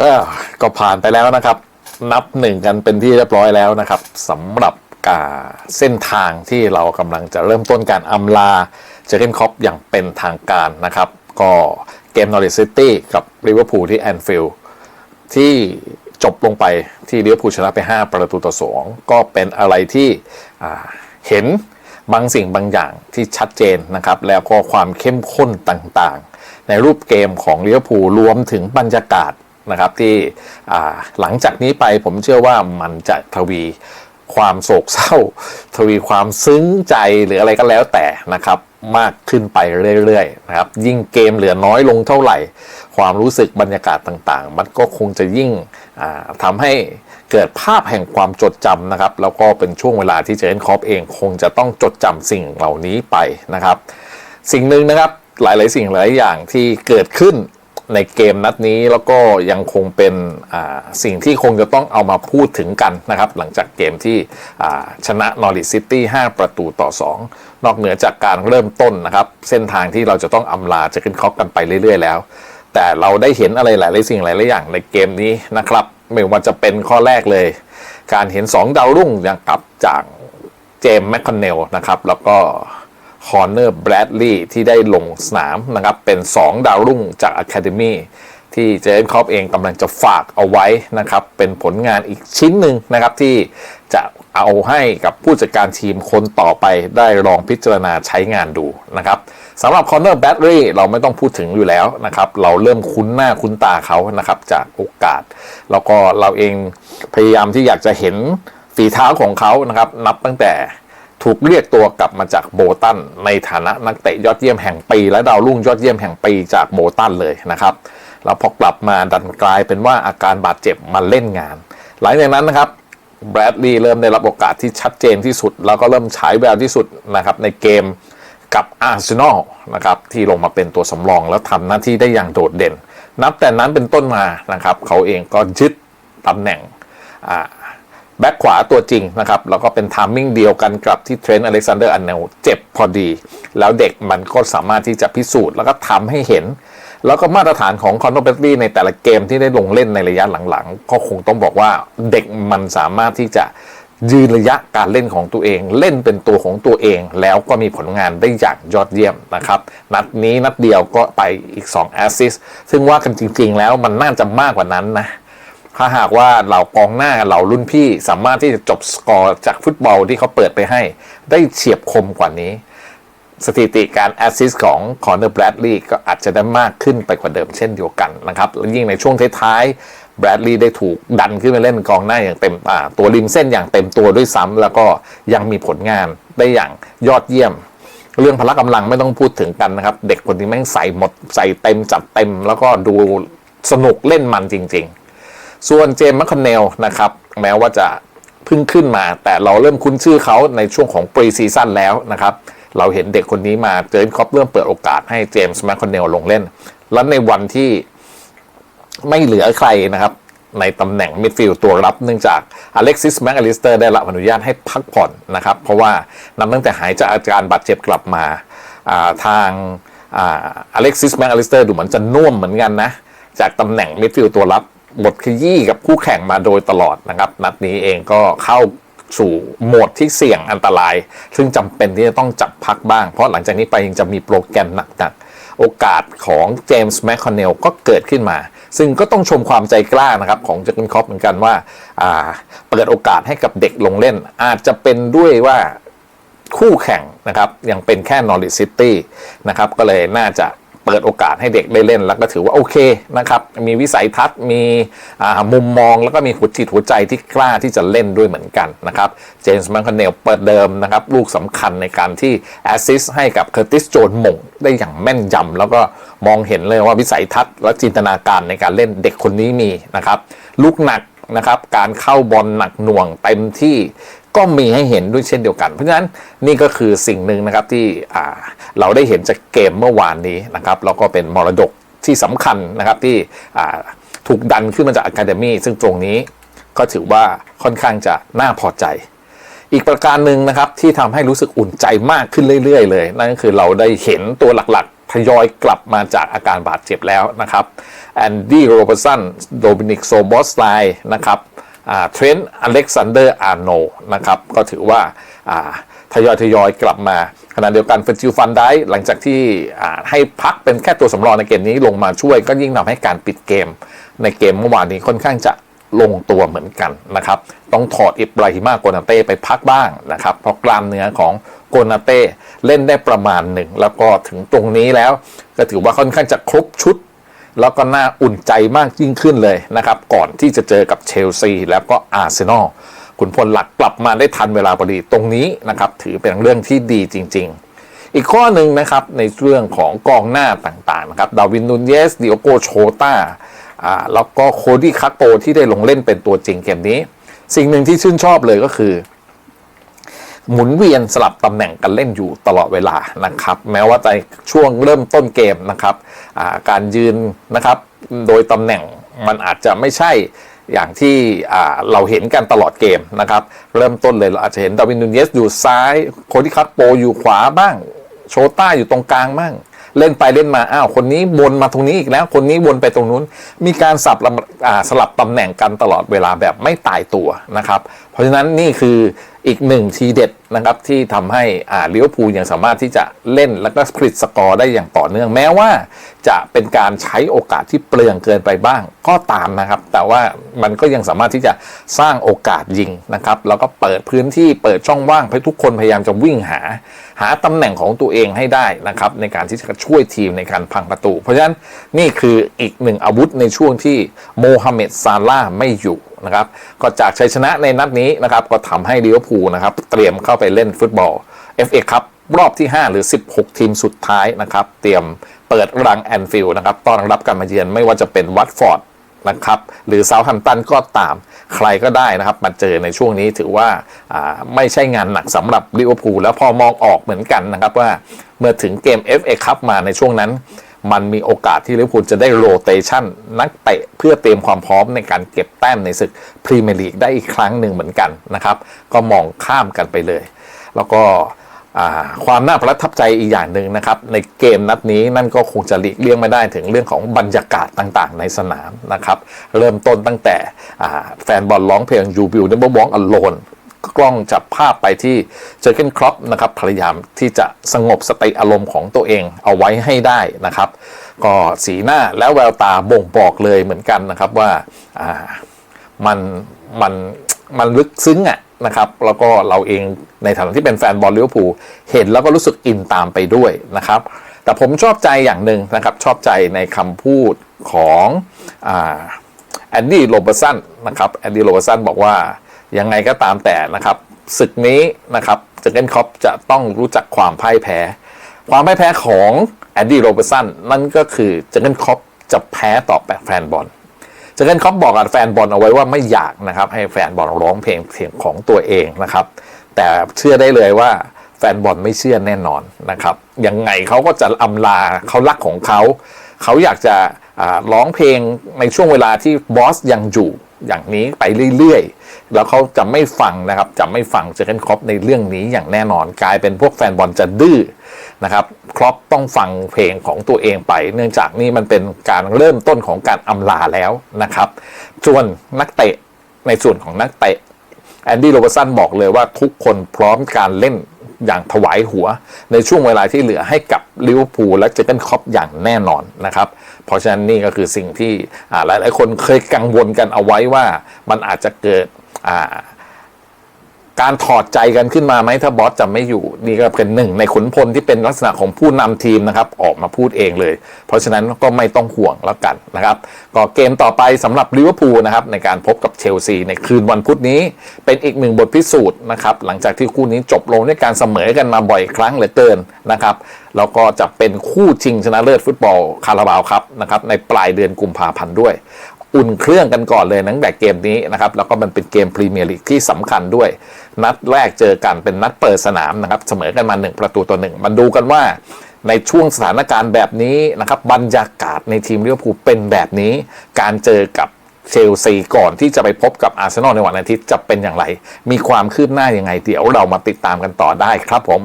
ก็ก็ผ่านไปแล้วนะครับ นับหนึ่งกันเป็นที่เรียบร้อยแล้วนะครับสำหรับกาเส้นทางที่เรากำลังจะเริ่มต้นการอำลาเจเกนคอปอย่างเป็นทางการนะครับ ก็เกมนอริซิตี้กับลิเวอร์พูลที่แอนฟิลด์ที่จบลงไปที่ลิเวอร์พูลชนะไป 5 ประตูต่อ 2 ก็เป็นอะไรที่เห็นบางสิ่งบางอย่างที่ชัดเจนนะครับ แล้วก็ความเข้มข้นต่างๆ ในรูปเกมของลิเวอร์พูลรวมถึงบรรยากาศ นะครับที่หลังจากนี้ไปผมเชื่อว่ามันจะทวีความโศกเศร้า ทวีความซึ้งใจหรืออะไรก็แล้วแต่นะครับมากขึ้นไปเรื่อยๆนะครับยิ่งเกมเหลือน้อยลงเท่าไหร่ ความรู้สึกบรรยากาศต่างๆ มันก็คงจะยิ่งอ่าทำให้เกิดภาพแห่งความจดจำนะครับ แล้วก็เป็นช่วงเวลาที่เจนคอปเองคงจะต้องจดจำสิ่งเหล่านี้ไปนะครับ สิ่งหนึ่งนะครับหลายๆ สิ่งหลายอย่างที่เกิดขึ้น ในเกมนัดนี้แล้วก็ยังคงเป็นสิ่งที่คงจะต้องเอามาพูดถึงกันนะครับ หลังจากเกมที่ชนะนอริซิตี้5ประตูต่อ 2 นอกเหนือจากการเริ่มต้นนะครับ เส้นทางที่เราจะต้องอำลาจะขึ้นคอกกันไปเรื่อย ๆ แล้ว แต่เราได้เห็นอะไรหลายๆสิ่งหลายๆอย่างในเกมนี้นะครับ ไม่ว่าจะเป็นข้อแรกเลย การเห็น 2 ดาวรุ่งอย่างกับจากเจมส์แมคคอนเนลนะครับแล้วก็ คอนเนอร์แบรดลีย์ที่ได้ลงสนามนะครับ เป็น 2 ดาวรุ่งจากอะคาเดมีที่เจนคอปเองกำลังจะฝากเอาไว้นะครับ เป็นผลงานอีกชิ้นหนึ่งนะครับที่จะเอาให้กับผู้จัดการทีมคนต่อไปได้ลองพิจารณาใช้งานดูนะครับสำหรับคอนเนอร์แบดรีเราไม่ต้องพูดถึงอยู่แล้วนะครับ เราเริ่มคุ้นหน้าคุ้นตาเขานะครับ จากโอกาส แล้วก็เราเองพยายามที่อยากจะเห็นฝีเท้าของเขานะครับ นับตั้งแต่ ถูกเรียกตัวกลับมาจากโบตันในฐานะนักเตะยอดเยี่ยมแห่งปี และดาวรุ่งยอดเยี่ยมแห่งปีจากโบตันเลยนะครับแล้วพอกลับมาดันกลายเป็นว่าอาการบาดเจ็บมาเล่นงาน หลังจากนั้นนะครับแบรดลีย์เริ่มได้รับโอกาสที่ชัดเจนที่สุด แล้วก็เริ่มฉายแววที่สุดนะครับในเกมกับอาร์เซนอลนะครับที่ลงมาเป็นตัวสำรองแล้วทำหน้าที่ได้อย่างโดดเด่น นับแต่นั้นเป็นต้นมานะครับเขาเองก็ยึดตำแหน่งอ่า แบ็คขวาตัวจริงนะครับ แล้วก็เป็นทามมิ่งเดียวกันกับที่เทรนต์อเล็กซานเดอร์อันเนลเจ็บพอดี แล้วเด็กมันก็สามารถที่จะพิสูจน์แล้วก็ทำให้เห็น แล้วก็มาตรฐานของคอนโดเบตลี่ในแต่ละเกมที่ได้ลงเล่นในระยะหลังๆ ก็คงต้องบอกว่าเด็กมันสามารถที่จะยืนระยะการเล่นของตัวเอง เล่นเป็นตัวของตัวเอง แล้วก็มีผลงานได้อย่างยอดเยี่ยมนะครับ นัดนี้นัดเดียวก็ไปอีก2แอสซิสซึ่งว่ากันจริงๆแล้วมันน่าจะมากกว่านั้นนะ ถ้าหากว่าเหล่ากองหน้าเหล่ารุ่นพี่สามารถที่จะจบสกอร์จากฟุตบอลที่เขาเปิดไปให้ ได้เฉียบคมกว่านี้ สถิติการแอสซิสต์ของคอนเนอร์แบรดลีย์ก็อาจจะได้มากขึ้นไปกว่าเดิมเช่นเดียวกันนะครับและยิ่งในช่วงท้ายๆแบรดลีย์ได้ถูกดันขึ้นมาเล่นกองหน้าอย่างเต็มตัวริมเส้นอย่างเต็มตัวด้วยซ้ำแล้วก็ยังมีผลงานได้อย่างยอดเยี่ยมเรื่องพละกำลังไม่ต้องพูดถึงกันนะครับ เด็กคนนี้แม่งใส่หมดใส่เต็มจัดเต็ม แล้วก็ดูสนุกเล่นมันจริง ๆ ส่วนเจมส์แมคคอนเนลนะครับแม้ว่าจะเพิ่งขึ้นมา แต่เราเริ่มคุ้นชื่อเขาในช่วงของปรีซีซั่นแล้วนะครับเราเห็นเด็กคนนี้มาเจอร์ครอปเริ่มเปิดโอกาสให้เจมส์แมคคอนเนลลงเล่น และในวันที่ไม่เหลือใครนะครับ ในตำแหน่งมิดฟิลด์ตัวรับเนื่องจากอเล็กซิสแมคอลิสเตอร์ได้รับอนุญาตให้พักผ่อนนะครับ เพราะว่านับตั้งแต่หายจากอาการบาดเจ็บกลับมาาทางอเล็กซิสแมคอลิสเตอร์ดูเหมือนจะน่วมเหมือนกันนะ จากตำแหน่งมิดฟิลด์ตัวรับ บทขยี้กับคู่แข่งมาโดยตลอดนะครับ นัดนี้เองก็เข้าสู่โหมดที่เสี่ยงอันตราย ซึ่งจำเป็นที่จะต้องจับพักบ้าง เพราะหลังจากนี้ไปยังจะมีโปรแกรมหนักๆ โอกาสของเจมส์แมคคอนเนลก็เกิดขึ้นมา ซึ่งก็ต้องชมความใจกล้านะครับของเจคเกนคอปเหมือนกันว่าอ่าเปิดโอกาสให้กับเด็กลงเล่น อาจจะเป็นด้วยว่าคู่แข่งนะครับยังเป็นแค่นอริซิตี้นะครับก็เลยน่าจะ เปิดโอกาสให้เด็กได้เล่นแล้วก็ถือว่าโอเคนะครับมีวิสัยทัศน์มีมุมมองแล้วก็มีหัวจิตหัวใจที่กล้าที่จะเล่นด้วยเหมือนกันนะครับเจมส์แมคคอนเนลเปิดเดิมนะครับลูกสำคัญในการที่แอสซิสต์ให้กับเคอร์ติสโจนหม่งได้อย่างแม่นยำแล้วก็มองเห็นเลยว่าวิสัยทัศน์และจินตนาการในการเล่นเด็กคนนี้มีนะครับลูกหนักนะครับการเข้าบอลหนักหน่วงเต็มที่ ก็มีให้เห็นด้วยเช่นเดียวกัน เพราะฉะนั้นนี่ก็คือสิ่งหนึ่งนะครับที่เราได้เห็นจากเกมเมื่อวานนี้นะครับแล้วก็เป็นมรดกที่สำคัญนะครับที่ถูกดันขึ้นมาจากอะคาเดมีซึ่งตรงนี้ก็ถือว่าค่อนข้างจะน่าพอใจ อีกประการหนึ่งนะครับที่ทำให้รู้สึกอุ่นใจมากขึ้นเรื่อยๆ เลย นั่นก็คือเราได้เห็นตัวหลักๆทยอยกลับมาจากอาการบาดเจ็บแล้วนะครับแอนดี้โรเบอร์สันโดมินิกโซบอสไลนะครับ เทรนต์อเล็กซานเดอร์อาร์โนนะครับก็ถือว่าทยอยทยอยกลับมาขณะเดียวกันเฟจิลฟันได้หลังจากที่ให้พักเป็นแค่ตัวสำรองในเกมนี้ลงมาช่วยก็ยิ่งทำให้การปิดเกม ในเกมเมื่อวานนี้ค่อนข้างจะลงตัวเหมือนกันนะครับ ต้องถอดอิบราฮิมาโกนาเต้ไปพักบ้างนะครับ เพราะกล้ามเนื้อของโกนาเต้เล่นได้ประมาณหนึ่ง แล้วก็ถึงตรงนี้แล้ว ก็ถือว่าค่อนข้างจะครบชุด แล้วก็น่าอุ่นใจมากยิ่งขึ้นเลยนะครับ ก่อนที่จะเจอกับเชลซีแล้วก็อาร์เซนอลขุนพลหลักกลับมาได้ทันเวลาพอดีตรงนี้นะครับถือเป็นเรื่องที่ดีจริง ๆ อีกข้อหนึ่งนะครับในเรื่องของกองหน้าต่างๆนะครับดาวินนูนเยสดิโอโกโชตาอ่าแล้วก็โคดี้คักโปที่ได้ลงเล่นเป็นตัวจริงเกมนี้ สิ่งหนึ่งที่ชื่นชอบเลยก็คือ หมุนเวียนสลับตำแหน่งกันเล่นอยู่ตลอดเวลานะครับ แม้ว่าในช่วงเริ่มต้นเกมนะครับาการยืนนะครับโดยตำแหน่งมันอาจจะไม่ใช่อย่างที่เราเห็นกันตลอดเกมนะครับ เริ่มต้นเลยเราอาจจะเห็นดาวินนูเยสอยู่ซ้าย โคดิคัตโปอยู่ขวาบ้าง โชต้าอยู่ตรงกลางบ้าง เล่นไปเล่นมา อ้าว คนนี้วนมาตรงนี้อีกแล้ว คนนี้วนไปตรงนู้น มีการสับสลับตำแหน่งกันตลอดเวลาแบบไม่ตายตัวนะครับ เพราะฉะนั้นนี่คือ อีกหนึ่งทีเด็ดนะครับที่ทำให้อ่าลิเวอร์พูลยังสามารถที่จะเล่นแล้วก็ผลิตสกอร์ได้อย่างต่อเนื่องแม้ว่า จะเป็นการใช้โอกาสที่เปลืองเกินไปบ้างก็ตามนะครับ แต่ว่ามันก็ยังสามารถที่จะสร้างโอกาสยิงนะครับ แล้วก็เปิดพื้นที่เปิดช่องว่างให้ทุกคนพยายามจะวิ่งหา หาตำแหน่งของตัวเองให้ได้นะครับในการที่จะช่วยทีมในการพังประตู เพราะฉะนั้นนี่คืออีกหนึ่งอาวุธในช่วงที่โมฮัมเหม็ดซาลาไม่อยู่ นะครับก็จากชัยชนะในนัดนี้นะครับก็ทำให้ลิเวอร์พูลนะครับเตรียมเข้าไปเล่นฟุตบอล FA ครับรอบที่ 5 หรือ 16 ทีมสุดท้ายนะครับ เตรียมเปิดรังแอนฟิลด์นะครับต้อนรับการมาเยือนไม่ว่าจะเป็นวัตฟอร์ดนะครับหรือเซาท์แฮมป์ตันก็ตามใครก็ได้นะครับ มาเจอในช่วงนี้ถือว่าาไม่ใช่งานหนักสำหรับลิเวอร์พูลแล้วพอมองออกเหมือนกันนะครับว่าเมื่อถึงเกม FA คัพมาในช่วงนั้น มันมีโอกาสที่ลิเวอร์พูลจะได้โรเตชันนักเตะเพื่อเตรียมความพร้อมในการเก็บแต้มในศึกพรีเมียร์ลีกได้อีกครั้งหนึ่งเหมือนกันนะครับ ก็มองข้ามกันไปเลย แล้วก็ความน่าประทับใจอีกอย่างหนึ่งนะครับ ในเกมนัดนี้นั่นก็คงจะหลีกเลี่ยงไม่ได้ถึงเรื่องของบรรยากาศต่างๆ ในสนามนะครับ เริ่มต้นตั้งแต่แฟนบอลร้องเพลง You Will Never Walk Alone กล้องจับภาพไปที่เจอเกนครอปนะครับพยายามที่จะสงบสติอารมณ์ของตัวเองเอาไว้ให้ได้นะครับ ก็สีหน้าและแววตาบ่งบอกเลยเหมือนกันนะครับว่ามันมันมันลึกซึ้งอะนะครับแล้วก็เราเองในฐานะที่เป็นแฟนบอลลิเวอร์พูลเห็นแล้วก็รู้สึกอินตามไปด้วยนะครับ แต่ผมชอบใจอย่างหนึ่งนะครับ ชอบใจในคำพูดของแอนดี้โรเบอร์สันนะครับแอนดี้โรเบอร์สันบอกว่า ยังไงก็ตามแต่นะครับศึกนี้นะครับเจอร์เกนคอปจะต้องรู้จักความพ่ายแพ้ ความพ่ายแพ้ของแอนดี้โรเบอร์สันนั่นก็คือเจอร์เกนคอปจะแพ้ต่อแฟนบอลจากนั้นเขาบอกกับแฟนบอลเอาไว้ว่าไม่อยากนะครับให้แฟนบอลร้องเพลงเสียงของตัวเองนะครับ แต่เชื่อได้เลยว่าแฟนบอลไม่เชื่อแน่นอนนะครับยังไงเขาก็จะอำลาเขารักของเขา เขาอยากจะร้องเพลงในช่วงเวลาที่บอสยังอยู่ อย่างนี้ไปเรื่อยๆ แล้วเขาจะไม่ฟังนะครับ จะไม่ฟังเจอร์เกนครอปในเรื่องนี้อย่างแน่นอนกลายเป็นพวกแฟนบอลจะดื้อนะครับครอปต้องฟังเพลงของตัวเองไป เนื่องจากนี่มันเป็นการเริ่มต้นของการอำลาแล้วนะครับส่วนนักเตะในส่วนของนักเตะแอนดี้โรเบอร์สันบอกเลยว่าทุกคนพร้อมการเล่นอย่างถวายหัว ในช่วงเวลาที่เหลือให้กับลิเวอร์พูลและเจอร์เกนครอปอย่างแน่นอนนะครับ เพราะฉะนั้นนี่ก็คือสิ่งที่หลาหลายๆคนเคยกังวลกันเอาไว้ว่ามันอาจจะเกิดอ่า การถอดใจกันขึ้นมาไหมถ้าบอสจะไม่อยู่นี่ก็เป็นหนึ่งในขุนพลที่เป็นลักษณะของผู้นำทีมนะครับออกมาพูดเองเลย เพราะฉะนั้นก็ไม่ต้องห่วงแล้วกันนะครับก็เกมต่อไปสำหรับลิเวอร์พูลนะครับในการพบกับเชลซีในคืนวันพุธนี้ เป็นอีกหนึ่งบทพิสูจน์นะครับหลังจากที่คู่นี้จบลงด้วยการเสมอกันมาบ่อยครั้งเหลือเกินนะครับแล้วก็จะเป็นคู่ชิงชนะเลิศฟุตบอลคาราบาวครับนะครับในปลายเดือนกุมภาพันธ์ด้วย อุ่นเครื่องกันก่อนเลยตั้งแต่เกมนี้นะครับแล้วก็มันเป็นเกมพรีเมียร์ลีกที่สำคัญด้วย นัดแรกเจอกันเป็นนัดเปิดสนามนะครับเสมอกันมา 1 ประตูต่อหนึ่งมาดูกันว่าในช่วงสถานการณ์แบบนี้นะครับบรรยากาศในทีมลิเวอร์พูลเป็นแบบนี้ การเจอกับเชลซีก่อนที่จะไปพบกับอาร์เซนอลในวันอาทิตย์จะเป็นอย่างไร มีความคืบหน้ายังไงเดี๋ยวเรามาติดตามกันต่อได้ครับผม